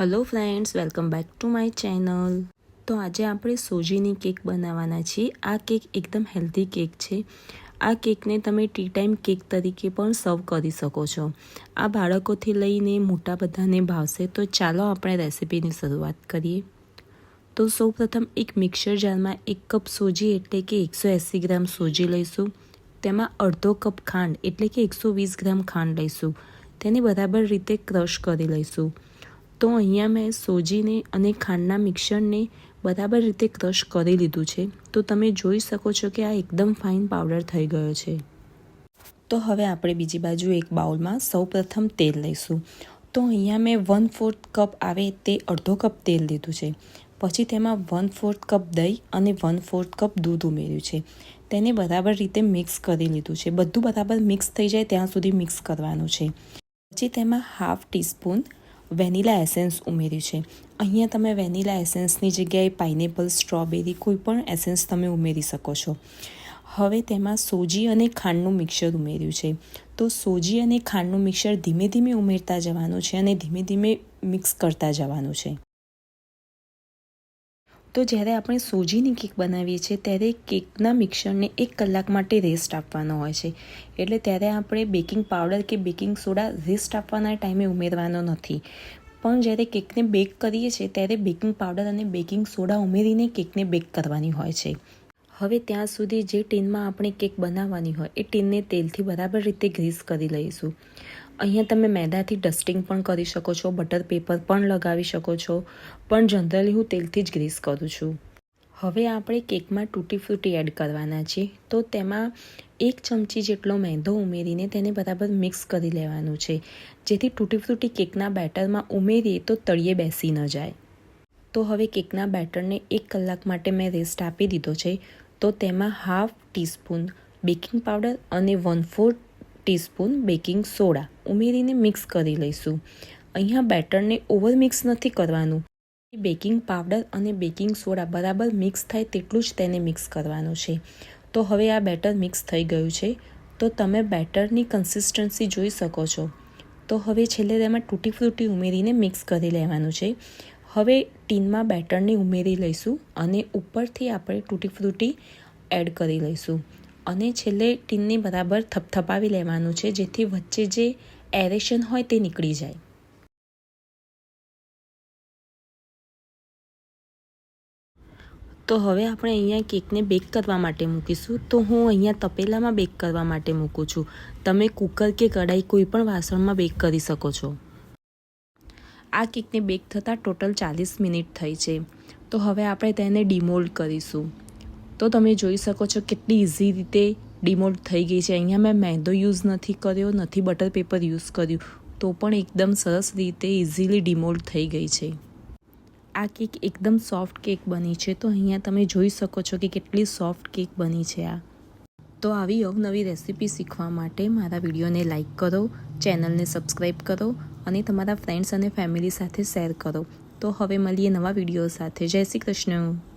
Hello friends welcome back to my channel તો આજે આપણે સોજીની કેક બનાવવાના છીએ. આ કેક એકદમ હેલ્ધી કેક છે. આ કેકને તમે ટી ટાઈમ કેક તરીકે પણ સર્વ કરી શકો છો. આ બાળકોથી લઈને મોટા બધાને ભાવશે. તો ચાલો આપણે રેસીપીની શરૂઆત કરીએ. તો સૌપ્રથમ એક મિક્સર જારમાં એક કપ સોજી એટલે કે એકસો એંસી ગ્રામ સોજી લઈશું. તેમાં અડધો કપ ખાંડ એટલે કે એકસો વીસ ગ્રામ ખાંડ લઈશું. તેને બરાબર રીતે ક્રશ કરી લઈશું. તો અહીંયા મેં સોજીને અને ખાંડના મિક્સરને બરાબર રીતે ક્રશ કરી લીધું છે. તો તમે જોઈ શકો છો કે આ એકદમ ફાઇન પાવડર થઈ ગયો છે. તો હવે આપણે બીજી બાજુ એક બાઉલમાં સૌપ્રથમ તેલ લઈશું. તો અહીંયા મેં વન ફોર્થ કપ આવે તે અડધો કપ તેલ લીધું છે. પછી તેમાં વન ફોર્થ કપ દહીં અને વન ફોર્થ કપ દૂધ ઉમેર્યું છે. તેને બરાબર રીતે મિક્સ કરી લીધું છે. બધું બરાબર મિક્સ થઈ જાય ત્યાં સુધી મિક્સ કરવાનું છે. પછી તેમાં હાફ ટીસ્પૂન વેનીલા એસેન્સ ઉમેર્યું છે. અહીંયા તમે વેનીલા એસેન્સની જગ્યાએ પાઇનેપલ, સ્ટ્રોબેરી કોઈ પણ એસેન્સ તમે ઉમેરી શકો છો. હવે તેમાં સોજી અને ખાંડનું મિક્સર ઉમેર્યું છે. તો સોજી અને ખાંડનું મિક્સર ધીમે ધીમે ઉમેરતા જવાનું છે અને ધીમે ધીમે મિક્સ કરતા જવાનું છે. તો જ્યારે આપણે સોજીની કેક બનાવીએ છીએ, ત્યારે કેકના મિક્સરને એક કલાક માટે રેસ્ટ આપવાનો હોય છે. એટલે ત્યારે આપણે બેકિંગ પાવડર કે બેકિંગ સોડા રેસ્ટ આપવાના ટાઈમે ઉમેરવાનો નથી. પણ જ્યારે કેકને બેક કરીએ છીએ, ત્યારે બેકિંગ પાવડર અને બેકિંગ સોડા ઉમેરીને કેકને બેક કરવાની હોય છે. હવે ત્યાં સુધી જે ટીનમાં આપણે કેક બનાવવાની હોય, એ ટીનને તેલથી બરાબર રીતે ગ્રીસ કરી લઈશું. અહીંયા તમે મેદાથી ડસ્ટિંગ પણ કરી શકો છો, બટર પેપર પણ લગાવી શકો છો, પણ જનરલી હું તેલથી જ ગ્રીસ કરું છું. હવે આપણે કેકમાં તૂટી ફ્રૂટી એડ કરવાના છે, તો તેમાં એક ચમચી જેટલો મેંદો ઉમેરીને તેને બરાબર મિક્સ કરી લેવાનું છે. જેથી તૂટી ફ્રૂટી કેકના બેટરમાં ઉમેરીએ તો તળિયે બેસી ન જાય. તો હવે કેકના બેટરને એક કલાક માટે મેં રેસ્ટ આપી દીધો છે, તો તેમાં હાફ ટીસ્પૂન બેકિંગ પાવડર અને one fourth teaspoon baking soda ઉમેરીને મિક્સ કરી લઈશું. અહીંયા બેટરને ઓવર મિક્સ નથી કરવાનું. બેકિંગ પાવડર અને બેકિંગ સોડા બરાબર મિક્સ થાય તેટલું જ તેને મિક્સ કરવાનું છે. તો હવે આ બેટર મિક્સ થઈ ગયું છે. તો તમે બેટરની કન્સિસ્ટન્સી જોઈ શકો છો. તો હવે છેલ્લે તેમાં તૂટી ફ્રૂટી ઉમેરીને મિક્સ કરી લેવાનું છે. હવે ટીનમાં બેટરને ઉમેરી લઈશું અને ઉપરથી આપણે તૂટી ફ્રૂટી એડ કરી લઈશું. અને છેલ્લે ટીનને બરાબર થપથપાવી લેવાનું છે, જેથી વચ્ચે જે એરેશન હોય તે નીકળી જાય. તો હવે આપણે અહીંયા કેકને બેક કરવા માટે મૂકીશું. તો હું અહીંયા તપેલામાં બેક કરવા માટે મૂકું છું. તમે કુકર કે કઢાઈ કોઈ પણ વાસણમાં બેક કરી શકો છો. આ કેકને બેક થતાં ટોટલ ચાલીસ મિનિટ થઈ છે. તો હવે આપણે તેને ડિમોલ્ડ કરીશું. તો તમે જોઈ શકો છો કેટલી ઇઝી રીતે ડિમોટ થઈ ગઈ છે. અહીંયા મેં મેંદો યુઝ નથી કર્યો, નથી બટર પેપર યુઝ કર્યું. તો પણ એકદમ સરસ રીતે ઇઝીલી ડિમોલ્ડ થઈ ગઈ છે. આ કેક એકદમ સોફ્ટ કેક બની છે. તો અહીંયા તમે જોઈ શકો છો કે કેટલી સોફ્ટ કેક બની છે આ. તો આવી અવનવી રેસીપી શીખવા માટે મારા વિડીયોને લાઇક કરો ચેનલને સબસ્ક્રાઈબ કરો અને તમારા ફ્રેન્ડ્સ અને ફેમિલી સાથે શેર કરો. તો હવે મળીએ નવા વીડિયો સાથે. જય શ્રી કૃષ્ણ.